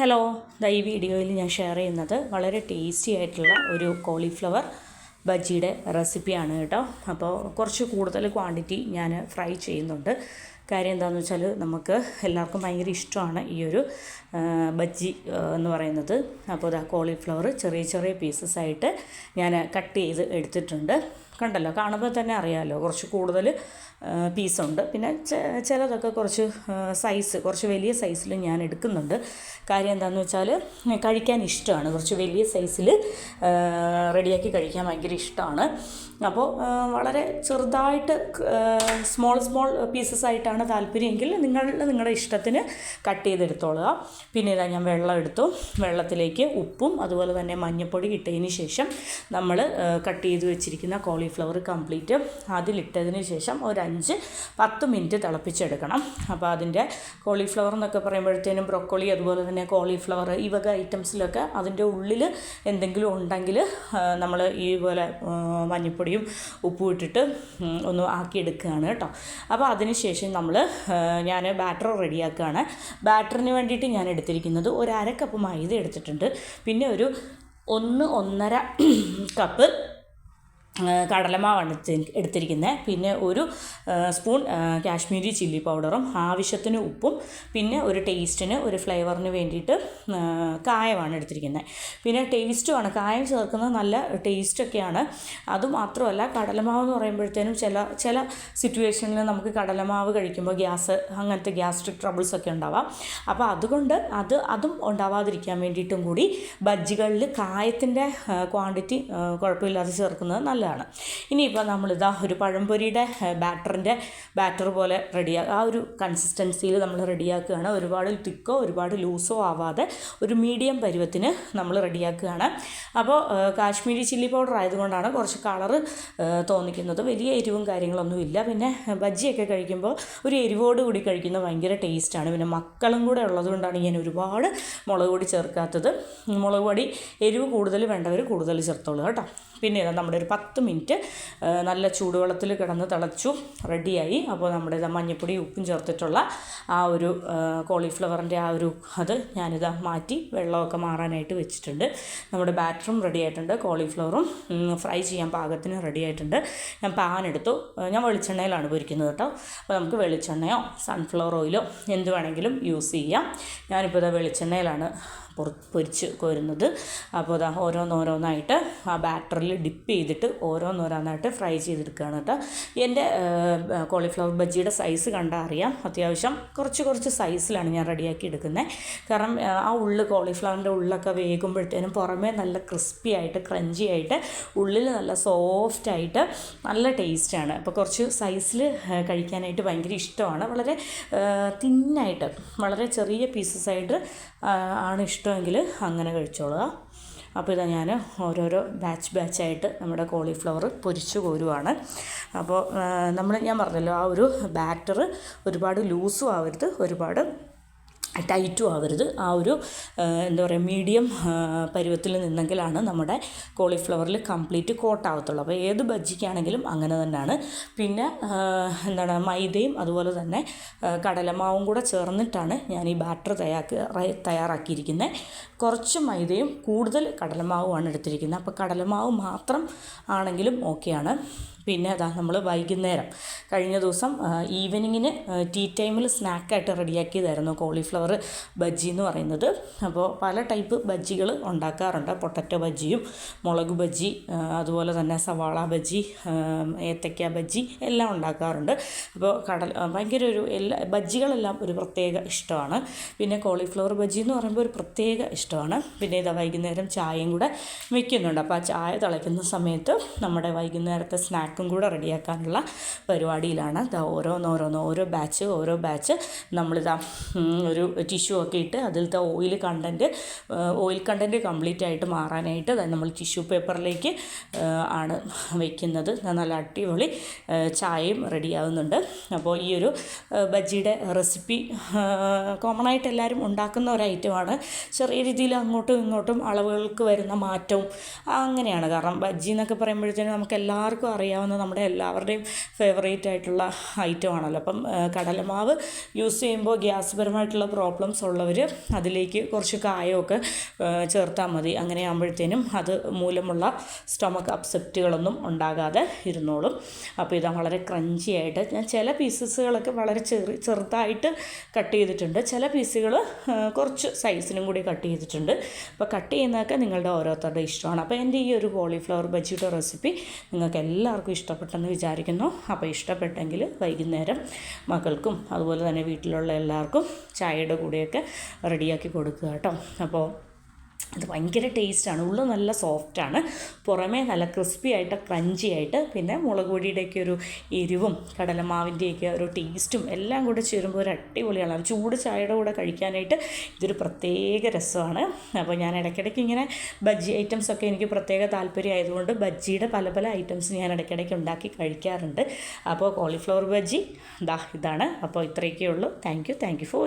Hello ഈ വീഡിയോയിൽ ഞാൻ ഷെയർ ചെയ്യുന്നത് വളരെ ടേസ്റ്റി ആയിട്ടുള്ള ഒരു കോളിഫ്ലവർ ബജ്ജിയുടെ റെസിപ്പിയാണ് കേട്ടോ. അപ്പോൾ കുറച്ച് കൂടുതൽ ക്വാണ്ടിറ്റി ഞാൻ ഫ്രൈ ചെയ്യുന്നുണ്ട്. കാര്യം എന്താണെന്ന് വെച്ചാൽ നമുക്ക് എല്ലാവർക്കും ഭയങ്കര ഇഷ്ടമാണ് ഈ ഒരു ബജ്ജി എന്ന് പറയുന്നത്. അപ്പോൾ ഇതാ കോളിഫ്ലവർ ചെറിയ ചെറിയ പീസസ് ആയിട്ട് ഞാൻ കട്ട് ചെയ്ത് എടുത്തിട്ടുണ്ട്. കണ്ടല്ലോ കാണുമ്പോൾ തന്നെ അറിയാമല്ലോ കുറച്ച് കൂടുതൽ പീസുണ്ട്. പിന്നെ ചിലതൊക്കെ കുറച്ച് സൈസ് കുറച്ച് വലിയ സൈസിൽ ഞാൻ എടുക്കുന്നുണ്ട്. കാര്യം എന്താണെന്ന് വെച്ചാൽ കഴിക്കാൻ ഇഷ്ടമാണ്. കുറച്ച് വലിയ സൈസിൽ റെഡിയാക്കി കഴിക്കാൻ ഭയങ്കര ഇഷ്ടമാണ്. അപ്പോൾ വളരെ ചെറുതായിട്ട് സ്മോൾ സ്മോൾ പീസസ് ആയിട്ടാണ് താല്പര്യമെങ്കിൽ നിങ്ങൾ നിങ്ങളുടെ ഇഷ്ടത്തിന് കട്ട് ചെയ്തെടുത്തോളുക. പിന്നെ ഇതാ ഞാൻ വെള്ളം എടുത്തു. വെള്ളത്തിലേക്ക് ഉപ്പും അതുപോലെ തന്നെ മഞ്ഞൾപ്പൊടി ഇട്ടതിന് ശേഷം നമ്മൾ കട്ട് ചെയ്ത് വെച്ചിരിക്കുന്ന കോളിഫ്ലവർ കംപ്ലീറ്റ് അതിലിട്ടതിന് ശേഷം ഒരു അഞ്ച് പത്ത് മിനിറ്റ് തിളപ്പിച്ചെടുക്കണം. അപ്പോൾ അതിന്റെ കോളിഫ്ലവർ എന്നൊക്കെ പറയുമ്പോഴത്തേനും ബ്രൊക്കോളി അതുപോലെ തന്നെ കോളിഫ്ലവർ ഈ വക ഐറ്റംസിലൊക്കെ അതിന്റെ ഉള്ളിൽ എന്തെങ്കിലും ഉണ്ടെങ്കിൽ നമ്മൾ ഈ പോലെ മഞ്ഞൾപ്പൊടിയും ഉപ്പും ഇട്ടിട്ട് ഒന്ന് ആക്കിയെടുക്കുകയാണ് കേട്ടോ. അപ്പോൾ അതിന് ശേഷം നമ്മൾ ഞാൻ ബാറ്റർ റെഡിയാക്കുകയാണ്. ബാറ്ററിന് വേണ്ടിയിട്ട് ഞാൻ എടുത്തിരിക്കുന്നത് ഒരു അര കപ്പ് മൈദ എടുത്തിട്ടുണ്ട്. പിന്നെ ഒരു ഒന്ന് ഒന്നര കപ്പ് കടലമാവാണ് എടുത്തി- എടുത്തിരിക്കുന്നത്. പിന്നെ ഒരു സ്പൂൺ കാശ്മീരി ചില്ലി പൗഡറും ആവശ്യത്തിന് ഉപ്പും പിന്നെ ഒരു ടേസ്റ്റിന് ഒരു ഫ്ലേവറിന് വേണ്ടിയിട്ട് കായമാണ് എടുത്തിരിക്കുന്നത്. പിന്നെ ടേസ്റ്റുമാണ്. കായം ചേർക്കുന്നത് നല്ല ടേസ്റ്റൊക്കെയാണ്. അതുമാത്രമല്ല കടലമാവ് എന്ന് പറയുമ്പോഴത്തേനും ചില ചില സിറ്റുവേഷനിൽ നമുക്ക് കടലമാവ് കഴിക്കുമ്പോൾ ഗ്യാസ് അങ്ങനത്തെ ഗ്യാസ്ട്രിക് ട്രബിൾസ് ഒക്കെ ഉണ്ടാവാം. അപ്പോൾ അതുകൊണ്ട് അത് അതും ഉണ്ടാവാതിരിക്കാൻ വേണ്ടിയിട്ടും കൂടി ബജ്ജികളിൽ കായത്തിന്റെ ക്വാണ്ടിറ്റി കുഴപ്പമില്ലാതെ ചേർക്കുന്നത് നല്ലതാണ്. ഇനിയിപ്പോൾ നമ്മളിതാ ഒരു പഴംപൊരിയുടെ ബാറ്ററിന്റെ ബാറ്റർ പോലെ റെഡിയാക്കുക ആ ഒരു കൺസിസ്റ്റൻസിയിൽ നമ്മൾ റെഡിയാക്കുകയാണ് ഒരുപാട് തിക്കോ ഒരുപാട് ലൂസോ ആവാതെ ഒരു മീഡിയം പരുവത്തിന് നമ്മൾ റെഡിയാക്കുകയാണ് അപ്പോൾ കാശ്മീരി ചില്ലി പൗഡർ ആയതുകൊണ്ടാണ് കുറച്ച് കളർ തോന്നിക്കുന്നത്. വലിയ എരിവും കാര്യങ്ങളൊന്നുമില്ല പിന്നെ ബജ്ജിയൊക്കെ കഴിക്കുമ്പോൾ ഒരു എരിവോട് കൂടി കഴിക്കുന്ന ഭയങ്കര ടേസ്റ്റാണ് പിന്നെ മക്കളും കൂടെ ഉള്ളതുകൊണ്ടാണ് ഞാൻ ഒരുപാട് മുളക് പൊടി ചേർക്കാത്തത്. മുളക് പൊടി എരിവ് കൂടുതൽ വേണ്ടവർ കൂടുതൽ ചേർത്തോളൂ കേട്ടോ. പിന്നെ നമ്മുടെ ഒരു പത്ത് മിനിറ്റ് നല്ല ചൂടുവെള്ളത്തിൽ കിടന്ന് തിളച്ചു റെഡിയായി. അപ്പോൾ നമ്മുടെ ഇതാ മഞ്ഞപ്പൊടി ഉപ്പും ചേർത്തിട്ടുള്ള ആ ഒരു കോളിഫ്ലവറിന്റെ ആ ഒരു അത് ഞാനിതാ മാറ്റി വെള്ളമൊക്കെ മാറാനായിട്ട് വെച്ചിട്ടുണ്ട്. നമ്മുടെ ബാറ്ററും റെഡി ആയിട്ടുണ്ട് കോളിഫ്ലവറും ഫ്രൈ ചെയ്യാൻ പാകത്തിന് റെഡി ആയിട്ടുണ്ട്. ഞാൻ പാൻ എടുത്തു ഞാൻ വെളിച്ചെണ്ണയിലാണ് പൊരിക്കുന്നത് കേട്ടോ. അപ്പോൾ നമുക്ക് വെളിച്ചെണ്ണയോ സൺഫ്ലവർ ഓയിലോ എന്ത് വേണമെങ്കിലും യൂസ് ചെയ്യാം. ഞാനിപ്പോൾ ഇതാ വെളിച്ചെണ്ണയിലാണ് പൊരിച്ച് കോരുന്നത്. അപ്പോൾ അതാ ഓരോന്നോരോന്നായിട്ട് ആ ബാറ്ററിൽ ഡിപ്പ് ചെയ്തിട്ട് ഓരോന്നോരോന്നായിട്ട് ഫ്രൈ ചെയ്തെടുക്കുകയാണ് കേട്ടോ. എന്റെ കോളിഫ്ലവർ ബജ്ജിയുടെ സൈസ് കണ്ടാൽ അറിയാം. അത്യാവശ്യം കുറച്ച് കുറച്ച് സൈസിലാണ് ഞാൻ റെഡിയാക്കി എടുക്കുന്നത് കാരണം ആ, ഉള്ളിൽ ഉള്ള് കോളിഫ്ലവറിന്റെ ഉള്ളൊക്കെ വേകുമ്പോഴത്തേനും പുറമേ നല്ല ക്രിസ്പി ആയിട്ട് ക്രഞ്ചി ആയിട്ട് ഉള്ളിൽ നല്ല സോഫ്റ്റ് ആയിട്ട് നല്ല ടേസ്റ്റാണ് അപ്പോൾ കുറച്ച് സൈസിൽ കഴിക്കാനായിട്ട് ഭയങ്കര ഇഷ്ടമാണ്. വളരെ തിന്നായിട്ട് വളരെ ചെറിയ പീസസ് ആയിട്ട് ആണ് ആണ് ഇഷ്ടമെങ്കിൽ അങ്ങനെ കഴിച്ചോളുക. അപ്പോൾ ഇതാ ഞാൻ ഓരോരോ ബാച്ച് ബാച്ചായിട്ട് നമ്മുടെ കോളിഫ്ലവർ പൊരിച്ചു കോരുവാണ്. അപ്പോൾ നമ്മൾ ഞാൻ പറഞ്ഞല്ലോ ആ ഒരു ബാറ്റർ ഒരുപാട് ലൂസും ആവരുത് ഒരുപാട് ടൈറ്റും ആവരുത്. ആ ഒരു എന്താ പറയുക മീഡിയം പരുവത്തിൽ നിന്നെങ്കിലാണ് നമ്മുടെ കോളിഫ്ലവറിൽ കംപ്ലീറ്റ് കോട്ടാവത്തുള്ളൂ അപ്പോൾ ഏത് ബജ്ജിക്കാണെങ്കിലും അങ്ങനെ തന്നെയാണ്. പിന്നെ എന്താണ് മൈദയും അതുപോലെ തന്നെ കടലമാവും കൂടെ ചേർന്നിട്ടാണ് ഞാൻ ഈ ബാറ്റർ തയ്യാക്കി തയ്യാറാക്കിയിരിക്കുന്നത് കുറച്ച് മൈദയും കൂടുതൽ കടലമാവുമാണ് എടുത്തിരിക്കുന്നത് അപ്പോൾ കടലമാവ് മാത്രം ആണെങ്കിലും ഓക്കെയാണ്. പിന്നെ അതാ നമ്മൾ വൈകുന്നേരം. കഴിഞ്ഞ ദിവസം ഈവനിങ്ങിന് ടീ ടൈമിൽ സ്നാക്കായിട്ട് റെഡിയാക്കിയതായിരുന്നു കോളിഫ്ലവർ ബജ്ജി എന്ന് പറയുന്നത്. അപ്പോൾ പല ടൈപ്പ് ബജ്ജികൾ ഉണ്ടാക്കാറുണ്ട്. പൊട്ടറ്റോ ബജ്ജിയും മുളക് ബജ്ജി അതുപോലെ തന്നെ സവാള ബജ്ജി ഏത്തക്ക ബജ്ജി എല്ലാം ഉണ്ടാക്കാറുണ്ട്. അപ്പോൾ കടൽ ഭയങ്കര ഒരു എല്ലാ ബജ്ജികളെല്ലാം ഒരു പ്രത്യേക ഇഷ്ടമാണ്. പിന്നെ കോളിഫ്ലവർ ബജ്ജി എന്ന് പറയുമ്പോൾ ഒരു പ്രത്യേക ഇഷ്ടമാണ്. പിന്നെ ഇതാ വൈകുന്നേരം ചായയും കൂടെ വെക്കുന്നുണ്ട്. അപ്പോൾ ആ ചായ തിളയ്ക്കുന്ന സമയത്ത് നമ്മുടെ വൈകുന്നേരത്തെ സ്നാക്കും കൂടെ റെഡിയാക്കാനുള്ള പരിപാടിയിലാണ്. ഇതാ ഓരോന്നോരോന്നോ ഓരോ ബാച്ച് ഓരോ ബാച്ച്. നമ്മളിതാ ഒരു ടിഷ്യൂ ഒക്കെ ഇട്ട് അതിലത്തെ oil content oil content complete ആയിട്ട് മാറാനായിട്ട് നമ്മൾ ടിഷ്യൂ പേപ്പറിലേക്ക് ആണ് വയ്ക്കുന്നത് നല്ല അടിപൊളി ചായയും റെഡിയാവുന്നുണ്ട്. അപ്പോൾ ഈ ഒരു ബജ്ജിയുടെ റെസിപ്പി കോമൺ ആയിട്ട് എല്ലാവരും ഉണ്ടാക്കുന്ന ഒരു ഐറ്റമാണ് ചെറിയ രീതിയിൽ അങ്ങോട്ടും ഇങ്ങോട്ടും അളവുകൾക്ക് വരുന്ന മാറ്റവും അങ്ങനെയാണ്. കാരണം ബജ്ജി എന്നൊക്കെ പറയുമ്പോഴത്തേനും നമുക്ക് എല്ലാവർക്കും അറിയാവുന്ന നമ്മുടെ എല്ലാവരുടെയും ഫേവറേറ്റ് ആയിട്ടുള്ള ഐറ്റമാണല്ലോ അപ്പം കടലമാവ് യൂസ് ചെയ്യുമ്പോൾ ഗ്യാസ് പരമായിട്ടുള്ള പ്രോബ്ലംസ് ഉള്ളവർ അതിലേക്ക് കുറച്ച് കായമൊക്കെ ചേർത്താൽ മതി. അങ്ങനെ ആകുമ്പോഴത്തേനും അത് മൂലമുള്ള സ്റ്റൊമക്ക് അപ്സെപ്റ്റുകളൊന്നും ഉണ്ടാകാതെ ഇരുന്നോളും. അപ്പോൾ ഇത് വളരെ ക്രഞ്ചി ആയിട്ട് ഞാൻ ചില പീസസുകളൊക്കെ വളരെ ചെറു ചെറുതായിട്ട് കട്ട് ചെയ്തിട്ടുണ്ട്. ചില പീസുകൾ കുറച്ച് സൈസിനും കൂടി കട്ട് ചെയ്തിട്ടുണ്ട്. അപ്പോൾ കട്ട് ചെയ്യുന്നതൊക്കെ നിങ്ങളുടെ ഓരോരുത്തരുടെ ഇഷ്ടമാണ്. അപ്പോൾ എന്റെ ഈ ഒരു കോളിഫ്ലവർ ബജിയുടെ റെസിപ്പി നിങ്ങൾക്ക് എല്ലാവർക്കും ഇഷ്ടപ്പെട്ടെന്ന് വിചാരിക്കുന്നു. അപ്പോൾ ഇഷ്ടപ്പെട്ടെങ്കിൽ വൈകുന്നേരം മക്കൾക്കും അതുപോലെ തന്നെ വീട്ടിലുള്ള എല്ലാവർക്കും ചായയുടെ കൂടെയൊക്കെ റെഡിയാക്കി കൊടുക്കുക കേട്ടോ. അപ്പോൾ അത് ഭയങ്കര ടേസ്റ്റാണ്. ഉള്ളു നല്ല സോഫ്റ്റാണ്. പുറമേ നല്ല ക്രിസ്പി ആയിട്ട് ക്രഞ്ചി ആയിട്ട് പിന്നെ മുളക് പൊടിയുടെയൊക്കെ ഒരു എരിവും കടലമാവിന്റെയൊക്കെ ഒരു ടേസ്റ്റും എല്ലാം കൂടെ ചേരുമ്പോൾ ഒരു അടിപൊളിയാണ്. അത് ചൂട് ചായയുടെ കൂടെ കഴിക്കാനായിട്ട് ഇതൊരു പ്രത്യേക രസമാണ്. അപ്പോൾ ഞാൻ ഇടയ്ക്കിടയ്ക്ക് ഇങ്ങനെ ബജ്ജി ഐറ്റംസ് ഒക്കെ എനിക്ക് പ്രത്യേക താല്പര്യം ആയതുകൊണ്ട് ബജ്ജിയുടെ പല പല ഐറ്റംസ് ഞാൻ ഇടയ്ക്കിടയ്ക്ക് ഉണ്ടാക്കി കഴിക്കാറുണ്ട്. അപ്പോൾ കോളിഫ്ലവർ ബജ്ജി ദാ ഇതാണ്. അപ്പോൾ ഇത്രയൊക്കെ ഉള്ളൂ. Thank you thank you for